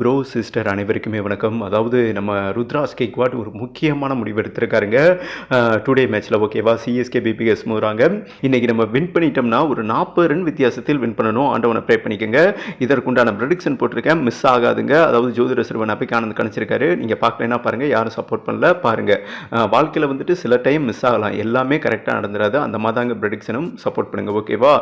Bro sister அனைவருக்குமே வணக்கம். அதாவது நம்ம ருத்ராஸ் கேக்வாட் ஒரு முக்கியமான முடிவு எடுத்திருக்காருங்க. டுடே மேட்ச்சில் ஓகேவா சிஎஸ்கே பிபிஎஸ் மூறாங்க இன்றைக்கி நம்ம வின் பண்ணிட்டோம்னா ஒரு நாற்பது ரன் வித்தியாசத்தில் வின் பண்ணணும். ஆண்டவனை ப்ரே பண்ணிக்கோங்க. இதற்குண்டான ப்ரடிக்ஷன் போட்டிருக்கேன். மிஸ் ஆகாதுங்க. அதாவது ஜோதிட சிறுவன் அப்பிக்கு ஆனந்த் கணிச்சிருக்காரு. நீங்கள் பார்க்கலன்னா பாருங்கள் யாரும் சப்போர்ட் பண்ணல. பாருங்கள் வாழ்க்கையில் வந்துட்டு சில டைம் மிஸ் ஆகலாம். எல்லாமே கரெக்டாக நடந்துடாது அந்த மாதிரி தாங்க சப்போர்ட் பண்ணுங்கள் ஓகேவா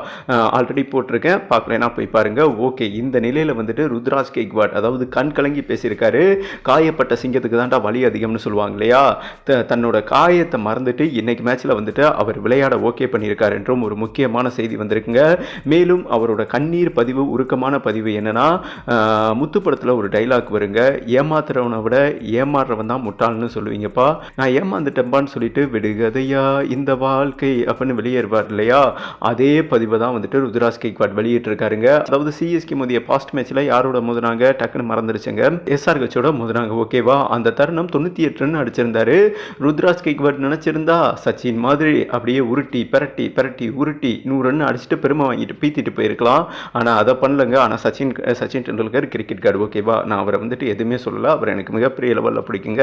ஆல்ரெடி போட்டிருக்கேன். பார்க்கலன்னா போய் பாருங்கள் ஓகே இந்த நிலையில் வந்துட்டு ருத்ராஸ் கேக்வாட் அதாவது கண் கலங்கி பேசியிருக்காரு. காயப்பட்ட சிங்கத்துக்கு தான்டா வலி அதிகம்னு சொல்லுவாங்க இல்லையா? த- தன்னோட காயத்தை மறந்துட்டு இன்னைக்கு மேட்ச்சில் வந்துட்டு அவர் விளையாட ஓகே பண்ணியிருக்காரு என்றும் ஒரு முக்கியமான செய்தி வந்திருக்குங்க. மேலும் அவரோட கண்ணீர் பதிவு உருக்கமான பதிவு என்னன்னா ஆஹ், முத்து படத்தில் ஒரு டைலாக் வருங்க. ஏமாத்துறவனை விட ஏமாறுறவன் தான் முட்டாள்னு சொல்லுவீங்கப்பா. நான் ஏமாந்துட்டேன்பான்னு சொல்லிட்டு விடுகதையா இந்த வாழ்க்கை? அப்படின்னு வெளியேறுவார் இல்லையா? அதே பதிவை தான் வந்துட்டு ருத்ராஸ் கேக்வாட் வெளியிட்டிருக்காருங்க. அதாவது சிஎஸ்கே மோதிய பாஸ்ட் மேட்ச்சில் யாரோட மோதினாங்க? டக்குன்னு மறந்துருச்சுங்க. எஸ்ஆர் கட்சியோட மோதினாங்க ஓகேவா? அந்த தருணம் தொண்ணூற்றி எட்டு ரன் அடிச்சிருந்தாரு ருத்ராஜ் கேக்வர்ட் நினச்சிருந்தா சச்சின் மாதிரி அப்படியே உருட்டி பிரட்டி பிரட்டி உருட்டி நூறு ரன் அடிச்சுட்டு பெருமை வாங்கிட்டு பீத்திட்டு போயிருக்கலாம். ஆனால் அதை பண்ணலங்க. ஆனால் சச்சின் சச்சின் டெண்டுல்கர் கிரிக்கெட் கார்டு ஓகேவா? நான் அவரை வந்துட்டு எதுவுமே சொல்லல. அவர் எனக்கு மிகப்பெரிய லெவலில் பிடிக்குங்க.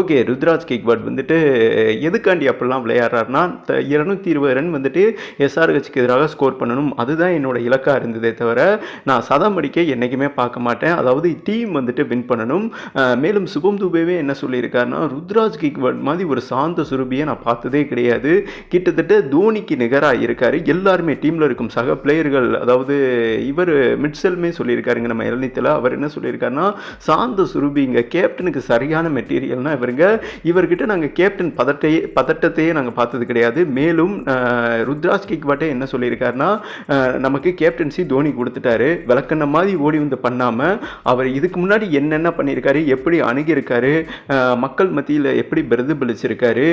ஓகே ருத்ராஜ் கேக்வர்ட் வந்துட்டு எதுக்காண்டி அப்படிலாம் விளையாடுறாருன்னா இருநூத்தி இருபது ரன் வந்துட்டு எஸ்ஆர் கட்சிக்கு எதிராக ஸ்கோர் பண்ணணும். அதுதான் என்னோட இலக்காக இருந்ததே தவிர நான் சதம் அடிக்க என்றைக்குமே பார்க்க மாட்டேன். அதாவது டீம் வந்துட்டு வின் பண்ணணும். மேலும் சுபம் துபேவே என்ன சொல்லியிருக்காருன்னா ருத்ராஜ் கிக்வர்ட் மாதிரி ஒரு சாந்த சுரபியை நான் பார்த்ததே கிடையாது. கிட்டத்தட்ட தோனிக்கு நிகராக இருக்கார். எல்லாருமே டீமில் இருக்கும் சக பிளேயர்கள் அதாவது இவர் மிட்செல்மே சொல்லியிருக்காருங்க நம்ம இளநித்தில். அவர் என்ன சொல்லியிருக்காருன்னா சாந்த சுரபிங்க கேப்டனுக்கு சரியான மெட்டீரியல்னா இவருங்க. இவர்கிட்ட நாங்கள் கேப்டன் பதட்டையே பதட்டத்தையே நாங்கள் பார்த்தது கிடையாது. மேலும் ருத்ராஜ் கிக்வாட்டே என்ன சொல்லியிருக்காருன்னா நமக்கு கேப்டன்சி தோனி கொடுத்துட்டாரு. விளக்கண்ண மாதிரி ஓடி வந்து பண்ணாமல் அவர் இதுக்கு முன்னாடி என்னென்ன பண்ணியிருக்காரு? எப்படி அணுகியிருக்காரு? மக்கள் மத்தியில் எப்படி பிரதிபலிச்சிருக்காரு?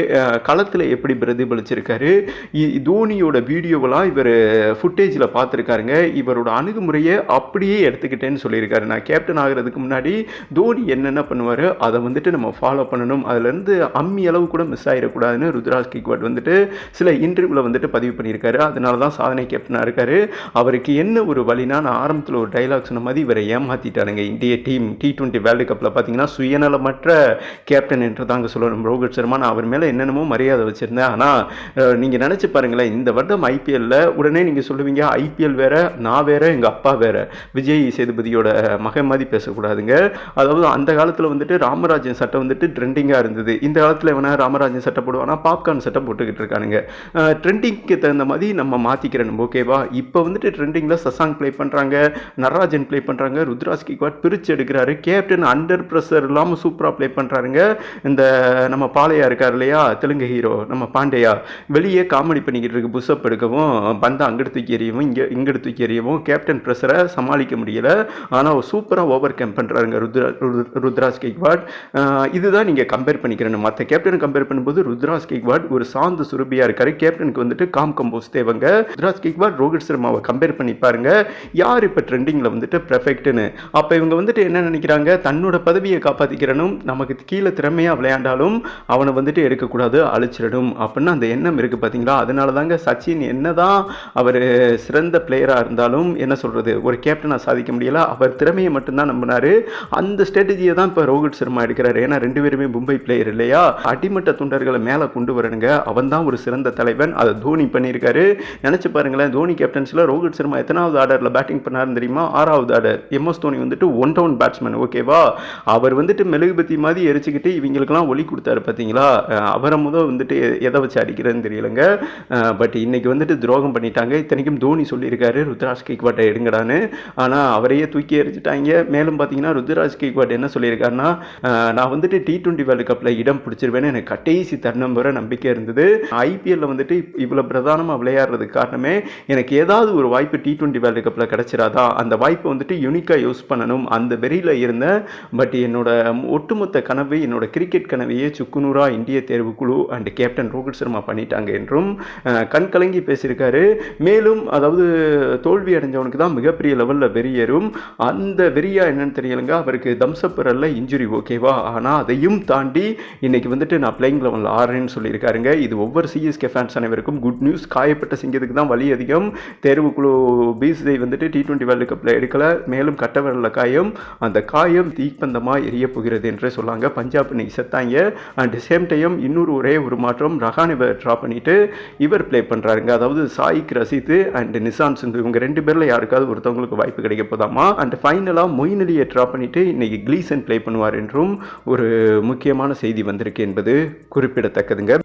களத்தில் எப்படி பிரதிபலிச்சிருக்காரு? இ- தோனியோட வீடியோவெல்லாம் இவர் ஃபுட்டேஜில் பார்த்துருக்காருங்க. இவரோட அணுகுமுறையை அப்படியே எடுத்துக்கிட்டேன்னு சொல்லியிருக்காரு. நான் கேப்டன் ஆகிறதுக்கு முன்னாடி தோனி என்னென்ன பண்ணுவார்? அதை வந்துட்டு நம்ம ஃபாலோ பண்ணணும். அதுலேருந்து அம்மி அளவு கூட மிஸ் ஆகிடக்கூடாதுன்னு ருத்ராஜ் கிக்வாட் வந்துட்டு சில இன்டர்வியூவில் வந்துட்டு பதிவு பண்ணியிருக்காரு. அதனால தான் சாதனை கேப்டனாக இருக்காரு. அவருக்கு என்ன ஒரு வழினா நான் ஆரம்பத்தில் ஒரு டைலாக் சொன்ன மாதிரி இவரை ஏமாற்றிட்டாருங்க இந்திய டீம் டி டுவெண்ட்டி வேர்ல்டு கப்பில் பார்த்தீங்கன்னா சுயநலமற்ற கேப்டன் என்று தாங்க சொல்லணும். ரோஹித் சர்மா நான் அவர் மேலே என்னென்னமோ மரியாதை வச்சுருந்தேன். ஆனால் நீங்கள் நினச்சி பாருங்களேன் இந்த வருடம் ஐபிஎல்ல உடனே நீங்கள் சொல்லுவீங்க ஐபிஎல் வேற நான் வேற எங்கள் அப்பா வேற. விஜய் சேதுபதியோட மகன் மாதிரி பேசக்கூடாதுங்க. அதாவது அந்த காலத்தில் வந்துட்டு ராமராஜன் சட்டை வந்துட்டு ட்ரெண்டிங்காக இருந்தது. இந்த காலத்தில் வேணால் ராமராஜன் சட்டை போடுவானா? பாப்கார்ன் சட்டை போட்டுக்கிட்டு இருக்கானுங்க. ட்ரெண்டிங்க்கு தகுந்த மாதிரி நம்ம மாற்றிக்கிறேன் ஓகேவா இப்போ வந்துட்டு ட்ரெண்டிங்கில் சசாங் ப்ளே பண்ணுறாங்க நடராஜன் ப்ளே பண்ணுறாங்க ருத்ராஜ் கிக்வாட் பிரித்து எடுக்கிறாரு. கேப்டன் அண்டர் ப்ரெஷர் இல்லாமல் சூப்பராக ப்ளே பண்ணுறாருங்க இந்த நம்ம பாலையா இருக்கார் இல்லையா? தெலுங்கு ஹீரோ நம்ம பாண்டியா. வெளியே காமெடி பண்ணிக்கிட்டு இருக்கு. புஷ்அப் எடுக்கவும் பந்தை அங்கிட்டு தூக்கி எறியவும் இங்கே இங்கிட்டு தூக்கி எறியவும் கேப்டன் ப்ரெஷரை சமாளிக்க முடியல. ஆனால் சூப்பராக ஓவர் கேம் பண்ணுறாருங்க ருத்ரா ருத்ராஜ் கேக்வாட் இதுதான் நீங்கள் கம்பேர் பண்ணிக்கிறேன் மற்ற கேப்டன் கம்பேர் பண்ணும்போது ருத்ராஜ் கேக்வாட் ஒரு சாந்த சுரபியாக இருக்காரு. கேப்டனுக்கு வந்துட்டு காம் கம்போஸ் தேவைங்க. ருத்ராஜ் கேக்வாட் ரோஹித் சர்மாவை கம்பேர் பண்ணி பாருங்க. யார் இப்போ ட்ரெண்டிங்கில் வந்துட்டு பெர்ஃபெக்ட்னு அப்போ இவங்க வந்துட்டு என்ன நினைக்கிறாங்க? தன்னோட பதவியை காப்பாற்றிக்கிறனும் நமக்கு கீழே திறமையாக விளையாண்டாலும் அவனை வந்துட்டு எடுக்கக்கூடாது அழிச்சிடணும் அப்படின்னு அந்த எண்ணம் இருக்குது பார்த்தீங்களா அதனால தாங்க சச்சின் என்ன தான் அவர் சிறந்த பிளேயராக இருந்தாலும் என்ன சொல்கிறது ஒரு கேப்டனாக சாதிக்க முடியல. அவர் திறமையை மட்டும்தான் நம்பினாரு. அந்த ஸ்ட்ராட்டஜியை தான் இப்போ ரோஹித் சர்மா எடுக்கிறார். ஏன்னா ரெண்டு பேருமே மும்பை பிளேயர் இல்லையா? அடிமட்ட தொண்டர்களை மேலே கொண்டு வரணுங்க. அவன் தான் ஒரு சிறந்த தலைவன். அதை தோனி பண்ணியிருக்காரு. நினச்சி பாருங்களேன் தோனி கேப்டன்ஸில் ரோஹித் சர்மா எத்தனாவது ஆர்டரில் பேட்டிங் பண்ணாருன்னு தெரியுமா? ஆறாவது ஆர்டர் எம்எஸ் தோனி வந்துட்டு ஒன் டவுன் பேட்ஸ்மேன் ஓகேவா அவர் வந்துட்டு மெழுகுபத்தி மாதிரி எரிச்சுக்கிட்டு இவங்களுக்குலாம் ஒலி கொடுத்தாரு பார்த்தீங்களா அவரை முதல் வந்துட்டு எதை வச்சு அடிக்கிறதுன்னு தெரியலங்க. பட் இன்னைக்கு வந்துட்டு துரோகம் பண்ணிட்டாங்க. இத்தனைக்கும் தோனி சொல்லியிருக்காரு ருத்ராஜ் கேக்வாட்டை எடுங்கடான்னு. ஆனால் அவரையே தூக்கி எரிச்சிட்டாங்க மேலும் பார்த்தீங்கன்னா ருத்ராஜ் கேக்வாட் என்ன சொல்லியிருக்காருன்னா நான் வந்துட்டு டி டுவெண்ட்டி வேர்ல்டு கப்பில் இடம் பிடிச்சிருவேன்னு எனக்கு கடைசி தருணம் வர நம்பிக்கை இருந்தது. ஐபிஎல்ல வந்துட்டு இவ்வளோ பிரதானமாக விளையாடுறதுக்கு காரணமே எனக்கு ஏதாவது ஒரு வாய்ப்பு டி டுவெண்ட்டி வேர்ல்டு கப்பில் கிடச்சிடாதா அந்த வாய்ப்பை வந்துட்டு யூனிக்காக யூஸ் பண்ணணும். அந்த அந்த வெறியில் இருந்தேன். பட் என்னோட ஒட்டுமொத்த கனவு என்னோட கிரிக்கெட் கனவையே சுக்குநூறா இந்திய தேர்வுக்குழு அண்ட் கேப்டன் ரோஹித் சர்மா பண்ணிட்டாங்க என்றும் கண் கலங்கி பேசியிருக்காரு. மேலும் அதாவது தோல்வி அடைஞ்சவனுக்கு தான் மிகப்பெரிய லெவலில் வெறியேறும் அந்த வெறியா என்னன்னு தெரியலங்க. அவருக்கு தம்சப்பரல்ல இன்ஜுரி ஓகேவா ஆனால் அதையும் தாண்டி இன்னைக்கு வந்துட்டு நான் பிளேயிங் லெவலில் ஆடுறேன்னு சொல்லியிருக்காருங்க. இது ஒவ்வொரு சிஎஸ்கே ஃபேன்ஸ் அனைவருக்கும் குட் நியூஸ் காயப்பட்ட சிங்கத்துக்கு தான் வலி அதிகம். தேர்வுக்குழு பிசிஐ வந்துட்டு டி டுவெண்ட்டி வேர்ல்டு கப்பில் எடுக்கலை. மேலும் கட்டவரில் காயம். அந்த காயம் தீப்பந்தமாக எரிய போகிறது என்று சொல்லாங்க. பஞ்சாப் இன்னைக்கு செத்தாங்க. அண்ட் சேம் டைம் இன்னொரு ஒரே ஒரு மாற்றம் ரஹானிவை ட்ரா பண்ணிட்டு இவர் ப்ளே பண்ணுறாருங்க அதாவது சாயிக் ரசித்து அண்ட் நிசான் சிந்து இவங்க ரெண்டு பேரில் யாருக்காவது ஒருத்தவங்களுக்கு வாய்ப்பு கிடைக்க போதாமா? அண்ட் ஃபைனலாக மொயின் அலியை ட்ரா பண்ணிட்டு இன்னைக்கு கிளீசன் ப்ளே பண்ணுவார் என்றும் ஒரு முக்கியமான செய்தி வந்திருக்கு என்பது குறிப்பிடத்தக்கதுங்க.